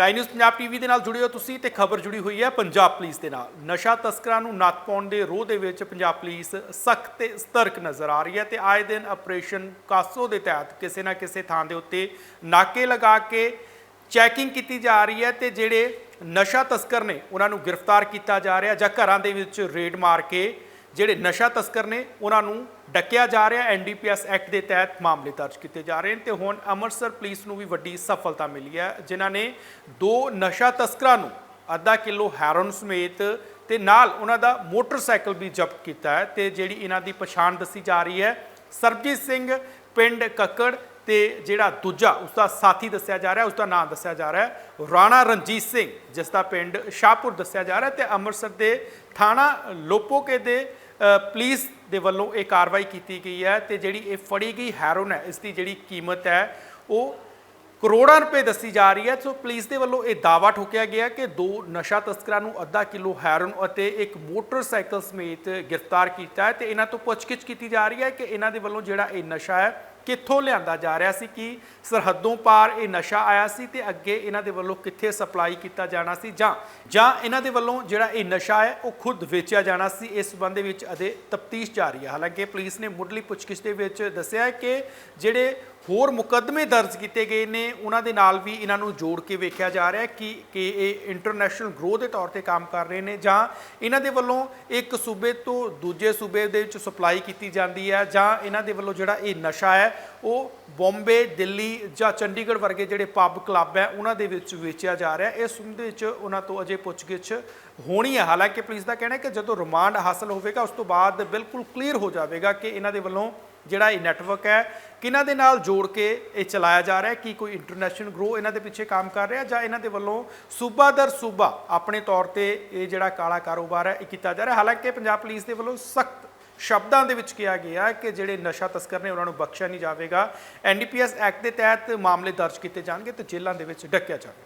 Sky news Punjab TV ਦੇ ਨਾਲ ਜੁੜੇ ਹੋ ਤੁਸੀਂ ਤੇ ਖਬਰ ਜੁੜੀ ਹੋਈ ਹੈ ਪੰਜਾਬ ਪੁਲਿਸ ਦੇ ਨਾਲ। ਨਸ਼ਾ ਤਸਕਰਾਂ ਨੂੰ ਨੱਥ ਪਾਉਣ ਦੇ ਰੋਹ ਦੇ ਵਿੱਚ ਪੰਜਾਬ ਪੁਲਿਸ ਸਖਤ ਤੇ ਸਤਰਕ ਨਜ਼ਰ ਆ ਰਹੀ ਹੈ ਤੇ ਆਏ ਦਿਨ ਆਪਰੇਸ਼ਨ ਕਾਸੋ ਦੇ ਤਹਿਤ ਕਿਸੇ ਨਾ ਕਿਸੇ ਥਾਂ ਦੇ ਉੱਤੇ ਨਾਕੇ ਲਗਾ ਕੇ ਚੈਕਿੰਗ ਕੀਤੀ ਜਾ ਰਹੀ ਹੈ ਤੇ ਜਿਹੜੇ ਨਸ਼ਾ ਤਸਕਰ ਨੇ, ਉਹਨਾਂ ਨੂੰ ਗ੍ਰਿਫਤਾਰ ਕੀਤਾ ਜਾ ਰਿਹਾ ਜਾਂ ਘਰਾਂ ਦੇ ਵਿੱਚ ਰੇਡ ਮਾਰ ਕੇ ਜਿਹੜੇ ਨਸ਼ਾ ਤਸਕਰ ਨੇ, ਉਹਨਾਂ ਨੂੰ ਡੱਕਿਆ ਜਾ ਰਿਹਾ ਐਨਡੀਪੀਐਸ ਐਕਟ ਦੇ ਤਹਿਤ ਮਾਮਲੇ ਦਰਜ ਕੀਤੇ ਜਾ ਰਹੇ ਨੇ ਤੇ ਹੁਣ ਅੰਮ੍ਰਿਤਸਰ ਪੁਲਿਸ ਨੂੰ ਵੀ ਵੱਡੀ ਸਫਲਤਾ ਮਿਲੀ ਹੈ, ਜਿਨ੍ਹਾਂ ਨੇ ਦੋ ਨਸ਼ਾ ਤਸਕਰਾਂ ਨੂੰ ਅੱਧਾ ਕਿਲੋ ਹੈਰੋਨ ਸਮੇਤ ਤੇ ਨਾਲ ਉਹਨਾਂ ਦਾ ਮੋਟਰਸਾਈਕਲ ਵੀ ਜ਼ਬਤ ਕੀਤਾ ਹੈ ਤੇ ਜਿਹੜੀ ਇਹਨਾਂ ਦੀ ਪਛਾਣ ਦੱਸੀ ਜਾ ਰਹੀ ਹੈ, ਸਰਬਜੀਤ ਸਿੰਘ, ਪਿੰਡ ਕੱਕੜ ਤੇ ਜਿਹੜਾ ਦੂਜਾ ਉਸ ਦਾ ਸਾਥੀ ਦੱਸਿਆ ਜਾ ਰਿਹਾ ਉਸ ਦਾ ਨਾਮ ਦੱਸਿਆ ਜਾ ਰਿਹਾ ਹੈ। ਰਾਣਾ ਰਣਜੀਤ ਸਿੰਘ, ਜਿਸ ਦਾ ਪਿੰਡ ਸ਼ਾਹਪੁਰ ਦੱਸਿਆ ਜਾ ਰਿਹਾ ਤੇ ਅੰਮ੍ਰਿਤਸਰ ਦੇ ਥਾਣਾ ਲੋਪੋਕੇ ਦੇ ਪੁਲਿਸ ਦੇ ਵੱਲੋਂ ਇਹ ਕਾਰਵਾਈ ਕੀਤੀ ਗਈ ਹੈ ਤੇ ਜਿਹੜੀ ਇਹ ਫੜੀ ਗਈ ਹੈਰੋਨ ਹੈ, ਇਸ ਦੀ ਜਿਹੜੀ ਕੀਮਤ ਹੈ, ਉਹ ਕਰੋੜਾਂ ਰੁਪਏ ਦੱਸੀ ਜਾ ਰਹੀ ਹੈ। ਸੋ ਪੁਲਿਸ ਦੇ ਵੱਲੋਂ ਇਹ ਦਾਵਾ ਠੋਕਿਆ ਗਿਆ ਕਿ ਦੋ ਨਸ਼ਾ ਤਸਕਰਾਂ ਨੂੰ ਅੱਧਾ ਕਿਲੋ ਹੈਰੋਨ ਅਤੇ ਇੱਕ ਮੋਟਰਸਾਈਕਲ ਸਮੇਤ ਗ੍ਰਿਫਤਾਰ ਕੀਤਾ ਹੈ ਤੇ ਇਹਨਾਂ ਤੋਂ ਪੁੱਛਗਿੱਛ ਕੀਤੀ ਜਾ ਰਹੀ ਹੈ ਕਿ ਇਹਨਾਂ ਦੇ ਵੱਲੋਂ ਜਿਹੜਾ ਇਹ ਨਸ਼ਾ ਹੈ ਕਿੱਥੋਂ ਲਿਆਂਦਾ ਜਾ ਰਿਹਾ ਸੀ ਕਿ ਸਰਹੱਦੋਂ ਪਾਰ ਇਹ ਨਸ਼ਾ ਆਇਆ ਸੀ ਤੇ ਅੱਗੇ ਇਹਨਾਂ ਦੇ ਵੱਲੋਂ ਕਿੱਥੇ ਸਪਲਾਈ ਕੀਤਾ ਜਾਣਾ ਸੀ ਜਾਂ ਜਾਂ ਇਹਨਾਂ ਦੇ ਵੱਲੋਂ ਜਿਹੜਾ ਇਹ ਨਸ਼ਾ ਹੈ ਉਹ ਖੁਦ ਵੇਚਿਆ ਜਾਣਾ ਸੀ, ਇਸ ਸੰਬੰਧ ਦੇ ਵਿੱਚ ਅਦੇ ਤਫਤੀਸ਼ ਜਾਰੀ ਹੈ। ਹਾਲਾਂਕਿ ਪੁਲਿਸ ਨੇ ਮੁੱਢਲੀ ਪੁੱਛਗਿੱਛ ਦੇ ਵਿੱਚ ਦੱਸਿਆ ਹੈ ਕਿ ਜਿਹੜੇ ਹੋਰ ਮੁਕੱਦਮੇ ਦਰਜ ਕੀਤੇ ਗਏ ਨੇ, ਉਹਨਾਂ ਦੇ ਨਾਲ ਵੀ ਇਹਨਾਂ ਨੂੰ ਜੋੜ ਕੇ ਵੇਖਿਆ ਜਾ ਰਿਹਾ ਹੈ ਕਿ ਕਿ ਇਹ ਇੰਟਰਨੈਸ਼ਨਲ ਗਰੋਹ ਦੇ ਤੌਰ ਤੇ ਕੰਮ ਕਰ ਰਹੇ ਨੇ ਜਾਂ ਇਹਨਾਂ ਦੇ ਵੱਲੋਂ ਇੱਕ ਸੂਬੇ ਤੋਂ ਦੂਜੇ ਸੂਬੇ ਦੇ ਵਿੱਚ ਸਪਲਾਈ ਕੀਤੀ ਜਾਂਦੀ ਹੈ ਜਾਂ ਇਹਨਾਂ ਦੇ ਵੱਲੋਂ ਜਿਹੜਾ ਇਹ ਨਸ਼ਾ ਹੈ ਉਹ ਬੰਬੇ, ਦਿੱਲੀ ਜਾਂ ਚੰਡੀਗੜ੍ਹ ਵਰਗੇ ਜਿਹੜੇ ਪੱਬ ਕਲੱਬ ਹੈ, ਉਹਨਾਂ ਦੇ ਵਿੱਚ ਵੇਚਿਆ ਜਾ ਰਿਹਾ। ਹੈ ਇਸ ਸੰਬੰਧ ਦੇ ਵਿੱਚ ਉਹਨਾਂ ਤੋਂ ਅਜੇ ਪੁੱਛਗਿੱਛ ਹੋਣੀ ਹੈ। ਹਾਲਾਂਕਿ ਪੁਲਿਸ ਦਾ ਕਹਿਣਾ ਹੈ ਕਿ ਜਦੋਂ ਰਿਮਾਂਡ ਹਾਸਲ ਹੋਵੇਗਾ, ਉਸ ਤੋਂ ਬਾਅਦ ਬਿਲਕੁਲ ਕਲੀਅਰ ਹੋ ਜਾਵੇਗਾ ਕਿ ਇਹਨਾਂ ਦੇ ਵੱਲੋਂ ਜਿਹੜਾ ਇਹ ਨੈਟਵਰਕ ਹੈ, ਕਿਹਨਾਂ ਦੇ ਨਾਲ ਜੋੜ ਕੇ ਇਹ ਚਲਾਇਆ ਜਾ ਰਿਹਾ ਹੈ, ਕੀ ਕੋਈ ਇੰਟਰਨੈਸ਼ਨਲ ਗਰੋ ਇਹਨਾਂ ਦੇ ਪਿੱਛੇ ਕੰਮ ਕਰ ਰਿਹਾ ਜਾਂ ਇਹਨਾਂ ਦੇ ਵੱਲੋਂ ਸੂਬਾ ਦਰ ਸੂਬਾ ਆਪਣੇ ਤੌਰ ਤੇ ਇਹ ਜਿਹੜਾ ਕਾਲਾ ਕਾਰੋਬਾਰ ਹੈ, ਇਹ ਕੀਤਾ ਜਾ ਰਿਹਾ ਹਾਲਾਂਕਿ ਪੰਜਾਬ ਪੁਲਿਸ ਦੇ ਵੱਲੋਂ ਸਖਤ ਸ਼ਬਦਾਂ ਦੇ ਵਿੱਚ ਕਿਹਾ ਗਿਆ ਕਿ ਜਿਹੜੇ ਨਸ਼ਾ ਤਸਕਰ ਨੇ ਉਹਨਾਂ ਨੂੰ ਬਖਸ਼ਿਆ ਨਹੀਂ ਜਾਵੇਗਾ। ਐਨਡੀਪੀਐਸ ਐਕਟ ਦੇ ਤਹਿਤ ਮਾਮਲੇ ਦਰਜ ਕੀਤੇ ਜਾਣਗੇ ਤੇ ਜੇਲ੍ਹਾਂ ਦੇ ਵਿੱਚ ਡੱਕਿਆ ਜਾਵੇਗਾ।